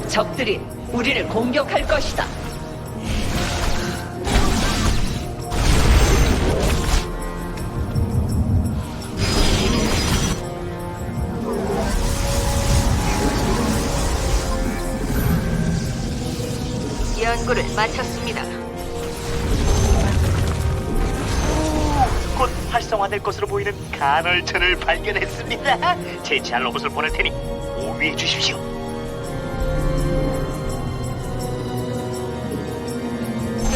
곧 적들이 우리를 공격할 것이다. 연구를 마쳤습니다. 곧 활성화될 것으로 보이는 간헐천을 발견했습니다. 제치할 로봇을 보낼 테니 오위해 주십시오.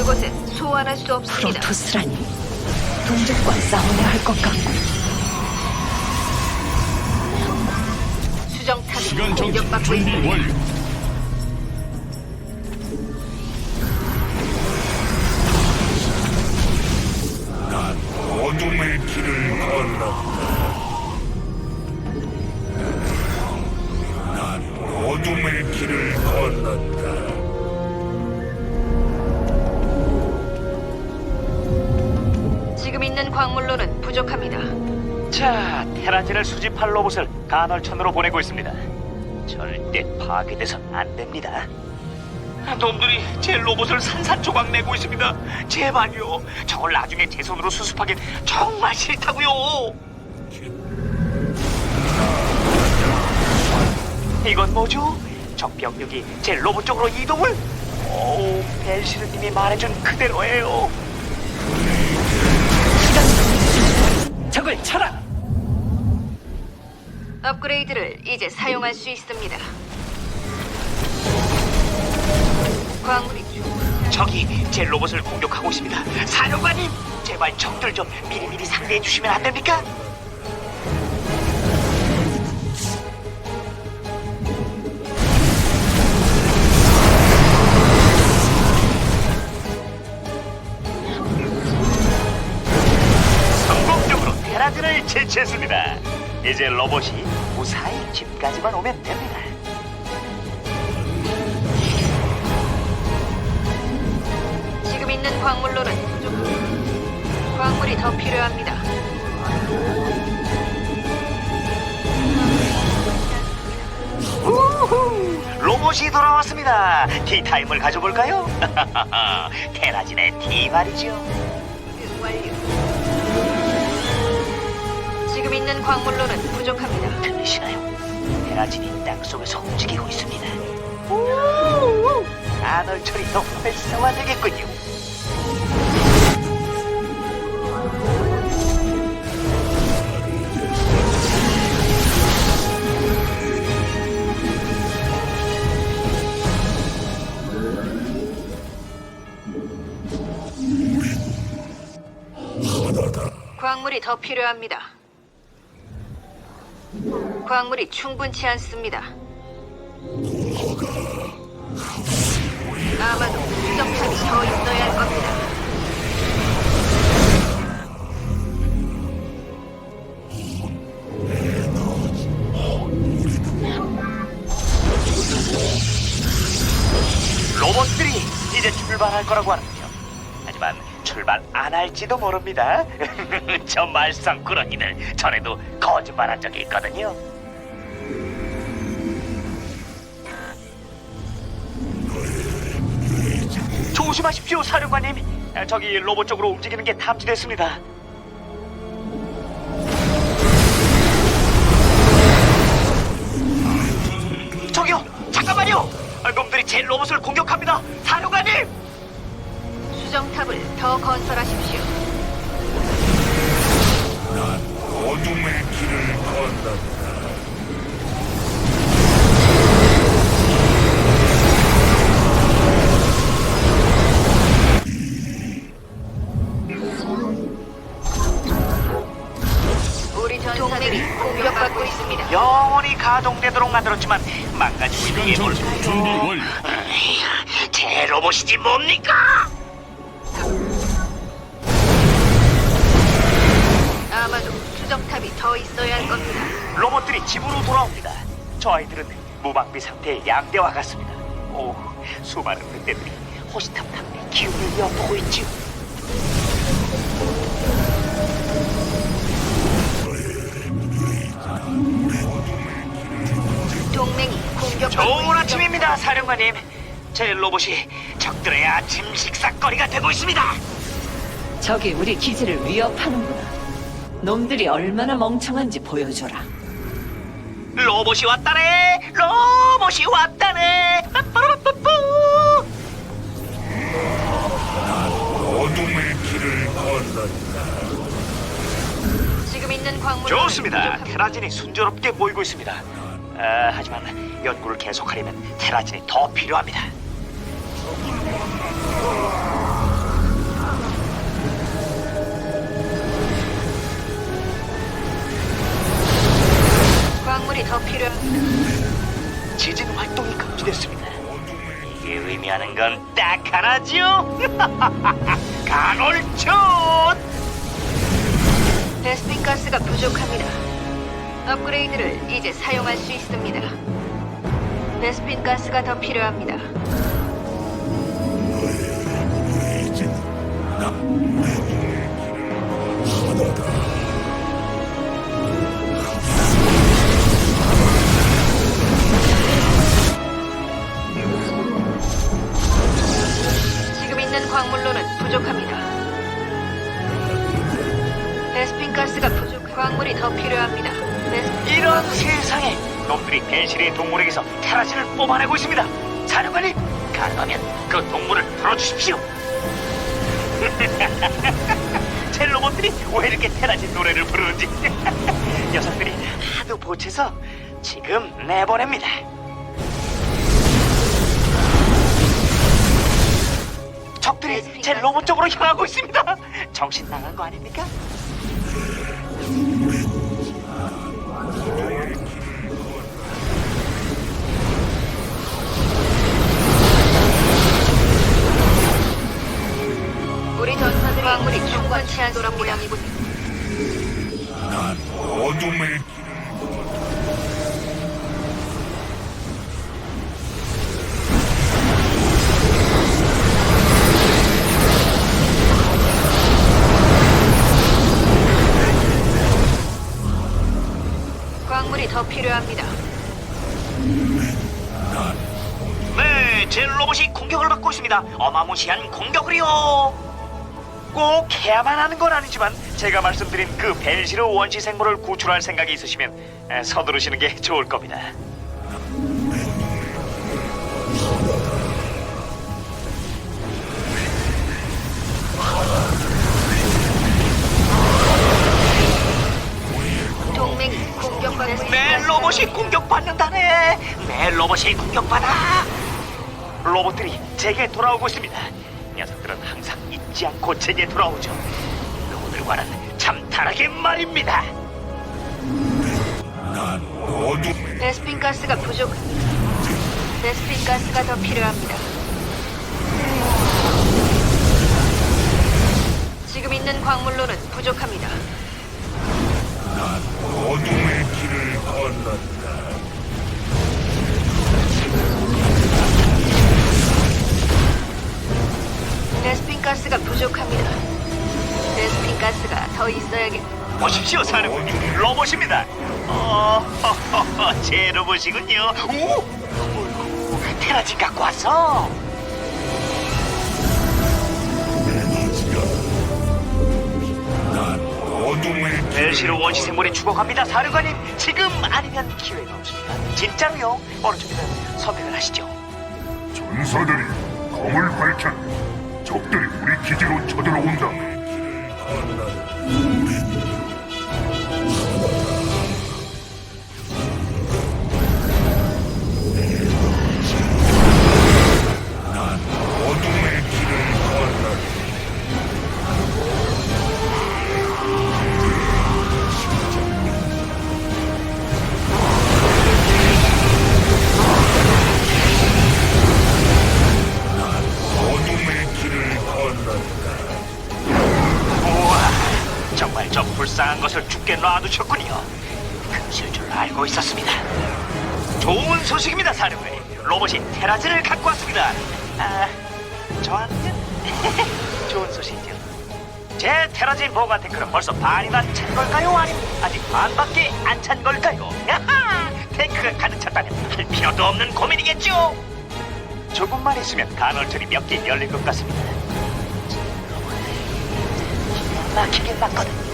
그곳은 소환할 수 없습니다. 프로토스라니 동족과 싸워야 할 것 같고 수정탑이 시간 정지 공격받고 준비 있습니다. 완료. 광물로는 부족합니다. 자, 테라진을 수집할 로봇을 간헐천으로 보내고 있습니다. 절대 파괴돼선 안 됩니다. 놈들이 제 로봇을 산산조각 내고 있습니다. 제발요. 저걸 나중에 제 손으로 수습하긴 정말 싫다고요. 이건 뭐죠? 적 병력이 제 로봇 쪽으로 이동을? 오, 벨시르님이 말해준 그대로예요. 적을 쳐라. 업그레이드를 이제 사용할 수 있습니다. 광물이 적이 제 로봇을 공격하고 있습니다. 사령관님, 제발 적들 좀 미리미리 상대해 주시면 안 됩니까? 제치했습니다. 이제 로봇이 무사히 집까지만 오면 됩니다. 지금 있는 광물로는 부족. 광물이 더 필요합니다. 우후! 로봇이 돌아왔습니다. 티타임을 가져볼까요? 테라진의 티 말이죠. 있는 광물로는 부족합니다. 들리시나요? 테라진이 땅 속에서 움직이고 있습니다. 우우! 간헐철이 더 활성화되겠군요. 광물이 더 필요합니다. 광물이 충분치 않습니다. 아마도 수정탑이 더 있어야 할 겁니다. 로봇들이 이제 출발할 거라고. 하지만 출발 안 할지도 모릅니다. 저 말썽꾸러기들 전에도 거짓말한 적이 있거든요. 조심하십시오, 사령관님. 아, 저기 로봇 쪽으로 움직이는 게 탐지됐습니다. 수정탑을 더 건설하십시오. 어둠의 길을 건넌다. 우리 전사들이 공격받고 있습니다. 영원히 가동되도록 만들었지만 망가지고 있는 게 전투 준비 완료. 제 로봇이지 뭡니까? 수정탑이 더 있어야 할 겁니다. 로봇들이 집으로 돌아옵니다. 저 아이들은 무방비 상태의 양대와 같습니다. 오, 수많은 늑대들이 호시탐탐 기운을 엿보고 있지요. 동맹이 공격받고 좋은 있습니다. 아침입니다, 사령관님. 제 로봇이 적들의 아침 식사거리가 되고 있습니다. 적이 우리 기지를 위협하는구나. 놈들이 얼마나 멍청한지 보여줘라. 로봇이 왔다네, 로봇이 왔다네. 빠빠라빠뿌. 어둠의 길을 건넌다. 지금 있는 광물 좋습니다. 테라진이 순조롭게 모이고 있습니다. 아, 하지만 연구를 계속하려면 테라진이 더 필요합니다. 광물이 더 필요합니다. 지진 활동이 감지됐습니다. 이게 의미하는 건 딱 하나죠. 간헐촌. 베스핀 가스가 부족합니다. 업그레이드를 이제 사용할 수 있습니다. 베스핀 가스가 더 필요합니다. 있 광물로는 부족합니다. 베스핀 가스가 부족. 광물이 더 필요합니다. 베스핀 이런 세상에 놈들이 벤실의 동물에게서 테라진을 뽑아내고 있습니다. 사령관님, 가능하면 그 동물을 풀어주십시오. 제 로봇들이 왜 이렇게 테라진 노래를 부르는지 녀석들이 하도 보채서 지금 내보냅니다. 제 로봇 쪽으로 향하고 있습니다. 정신 나간 거 아닙니까? 우리 전사들이 광물이 충분치 않도록 모양이군요. 어둠의 상대가 어마무시한 공격을요. 꼭 해야만 하는 건 아니지만 제가 말씀드린 그 벤시르 원시 생물을 구출할 생각이 있으시면 서두르시는 게 좋을 겁니다. 동맹이 공격받는 내 로봇이 공격받는다네. 내 로봇이 공격받아. 로봇들이 제게 돌아오고 있습니다. 녀석들은 항상 잊지 않고 제게 돌아오죠. 그들과는 참 다르게 말입니다. 난 어둠의 베스핀 가스가 부족. 베스핀 가스가 더 필요합니다. 지금 있는 광물로는 부족합니다. 어둠의 길을 건넌다. 가스가 부족합니다. 베스핀 가스가 더 있어야겠. 보십시오, 사령관님. 로봇입니다. 어, 제 로봇이군요. 오, 어이구, 테라진 갖고 왔어. 에너지가 난 어둠의 길을 벨시로 원시 생물이 죽어갑니다, 사령관님. 지금 아니면 기회가 없습니다. 진짜로요? 어느 쪽이든 선택을 하시죠. 전사들이 검을 밝혔. 적들이 우리 기지로 쳐들어온다. 난 보관 탱크는 벌써 반이나 찬 걸까요? 아니면 아직 반밖에 안 찬 걸까요? 야하! 탱크가 가득 찼다면 할 필요도 없는 고민이겠죠? 조금만 있으면 간헐천이 몇 개 열릴 것 같습니다. 막히긴 막거든.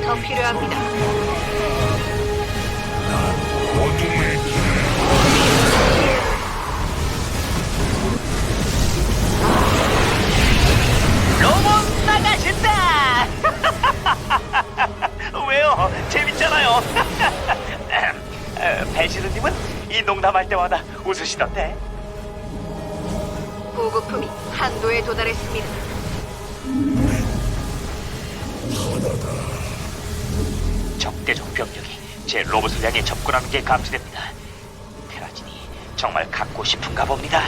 광물이 더 필요합니다. 어둠의 로봇 나가신다! 왜요? 재밌잖아요. 배시르님은 이 농담할 때마다 웃으시던데. 보급품이 한도에 도달했습니다. 적대적 병력이 제 로봇을 향해 접근하는 게 감지됩니다. 테라진이 정말 갖고 싶은가 봅니다.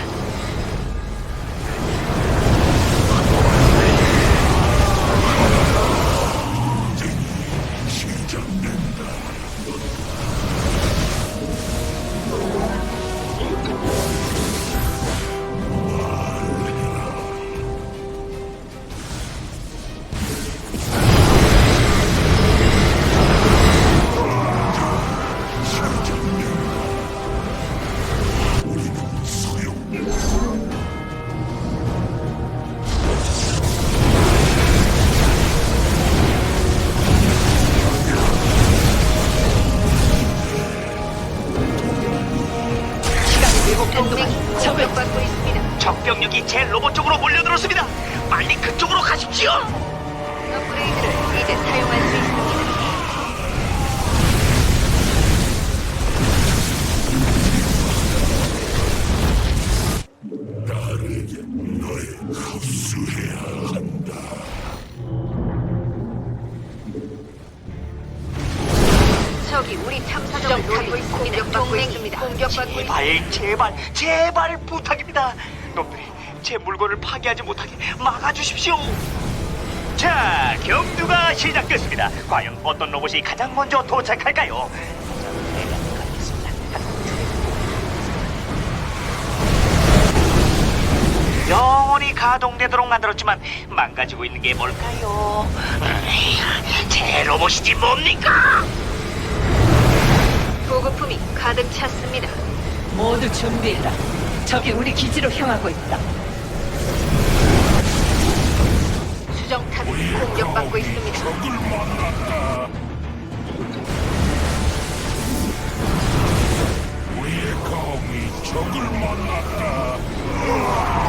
병력이 제 로봇 쪽으로 몰려들었습니다. 빨리 그쪽으로 가십시오. 업그레이드를 이제 사용할 수 있습니다. 나에게 너의 흡수해야 한다. 적이 우리 탐사정을 노리고 있습니다. 동맹이 공격받고 있습니다. 제발, 제발, 제발 부탁입니다. 놈들이 제 물건을 파괴하지 못하게 막아주십시오. 자, 경주가 시작됐습니다. 과연 어떤 로봇이 가장 먼저 도착할까요? 영원히 가. 가동되도록 만들었지만 망가지고 있는 게 뭘까요? 음, 제 로봇이지 뭡니까? 보급품이 가득 찼습니다. 모두 준비해라. 적이 우리 기지로 향하고 있다. 수정탑이 공격받고 있습니다. 적을 만났다. 우리의 검이 적을 만났다.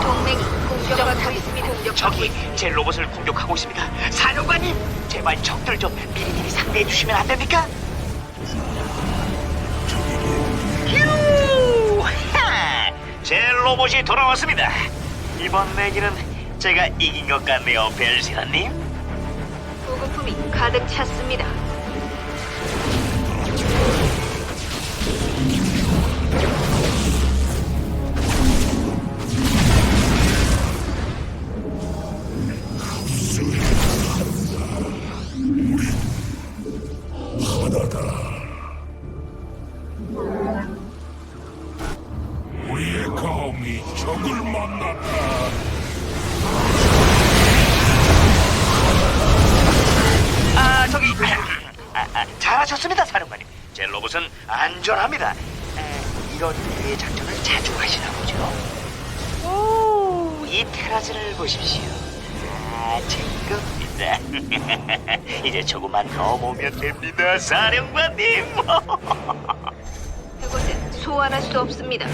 동맹이 공격받고 있습니다. 공격 적이 제 로봇을 공격하고 있습니다. 사령관님, 제발 적들 좀 미리미리 상대해 주시면 안 됩니까? 제 로봇이 돌아왔습니다. 이번 내기는 제가 이긴 것 같네요, 벨시라님. 보급품이 가득 찼습니다. 잘하셨습니다, 사령관님. 제 로봇은 안전합니다. 에, 이런 작전을 자주 하시나 보죠? 오, 이 테라즈를 보십시오. 아, 제 겁니다. 이제 조금만 더 모으면 됩니다, 사령관님. 그곳엔 소환할 수 없습니다.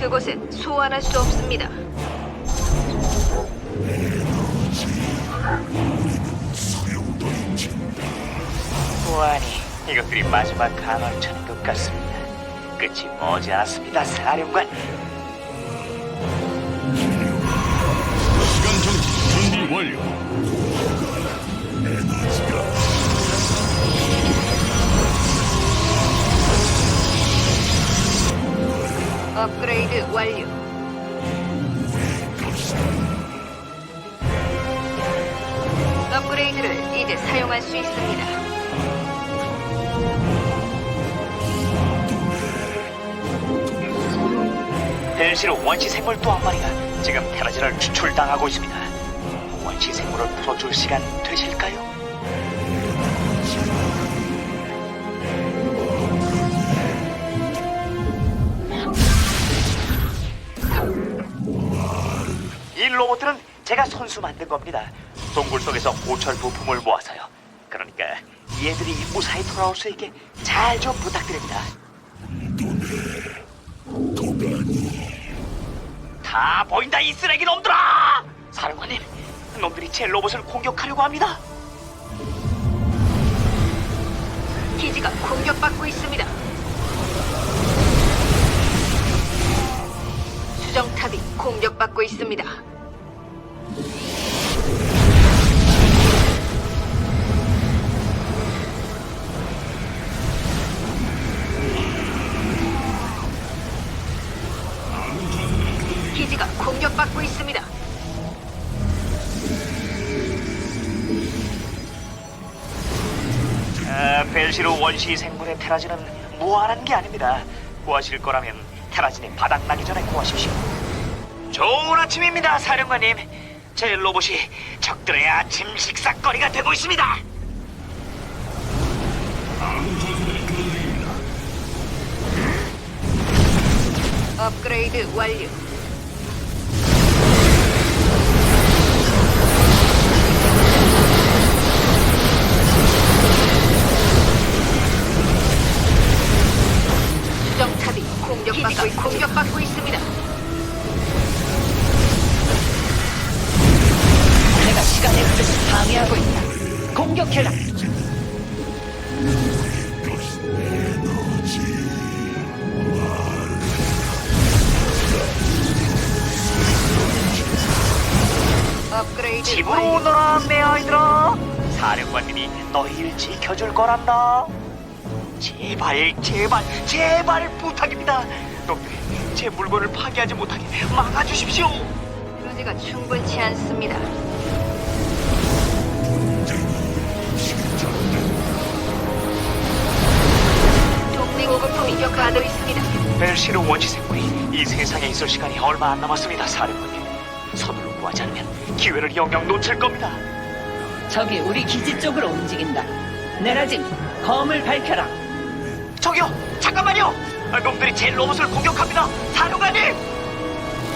그곳엔 소환할 수 없습니다. 보아니, 이것들이 마지막 간헐천인 것 같습니다. 끝이 머지않았습니다, 사령관. 시간 정지 준비 완료. 업그레이드 완료. 업그레이드를 이제 사용할 수 있습니다. 벨시로 원시 생물 또 한 마리가 지금 테라지를 추출당하고 있습니다. 원시 생물을 풀어줄 시간 되실까요? 이 로봇들은 제가 손수 만든 겁니다. 동굴 속에서 고철 부품을 모아서요. 그러니까 얘들이 무사히 돌아올 수 있게 잘 좀 부탁드립니다. 다 보인다 이 쓰레기 놈들아! 사령관님, 놈들이 제 로봇을 공격하려고 합니다. 기지가 공격받고 있습니다. 수정탑이 공격받고 있습니다. 아, 벨시로 원시 생물의 테라진은 무한한 게 아닙니다. 구하실 거라면 테라진이 바닥나기 전에 구하십시오. 좋은 아침입니다, 사령관님. 제 로봇이 적들의 아침 식사거리가 되고 있습니다. 업그레이드 완료. 거란다. 제발, 제발, 제발 부탁입니다. 놈들이 제 물건을 파괴하지 못하게 막아주십시오. 에너지가 충분치 않습니다. 동맹 보급품이 가고 있습니다. 벨시르 원시 생물이 이 세상에 있을 시간이 얼마 안 남았습니다, 사령관님. 서둘러 구하지 않으면 기회를 영영 놓칠 겁니다. 적이 우리 기지 쪽으로 움직인다. 내라짐, 검을 밝혀라. 저기요, 잠깐만요. 아, 놈들이 제 로봇을 공격합니다, 사령관님.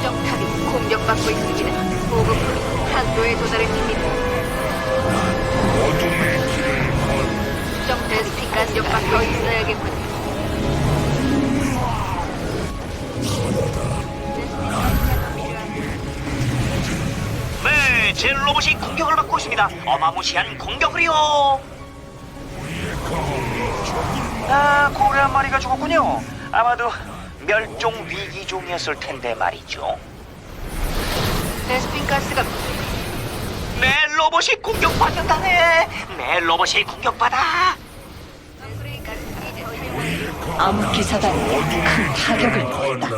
정탑이 공격받고 있습니다. 보급품이 한도에 도달했습니다. 어둠의 길을 건정 베스핀 가스 역받고 있어야겠군요. 네, 제 로봇이 공격을 받고 있습니다. 어마무시한 공격을요. 아, 고래 한 마리가 죽었군요. 아마도 멸종 위기종이었을 텐데 말이죠. 베스핀 가스가 내 로봇이 공격받는다네. 내 로봇이 공격받아. 업그레이드 가스가 이제 사용할 암흑 기사단이 큰 타격을. 건넌다.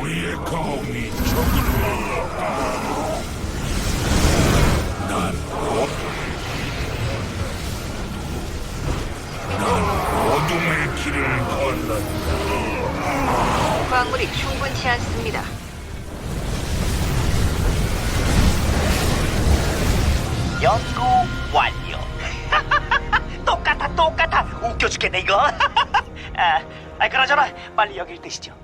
우리의 검이 적을 건넌다. 광물이 충분치 않습니다. 연구 완료. 똑같아, 똑같아. 웃겨 죽겠네 이거. 아, 아, 그러잖아. 빨리 여길 뜨시죠.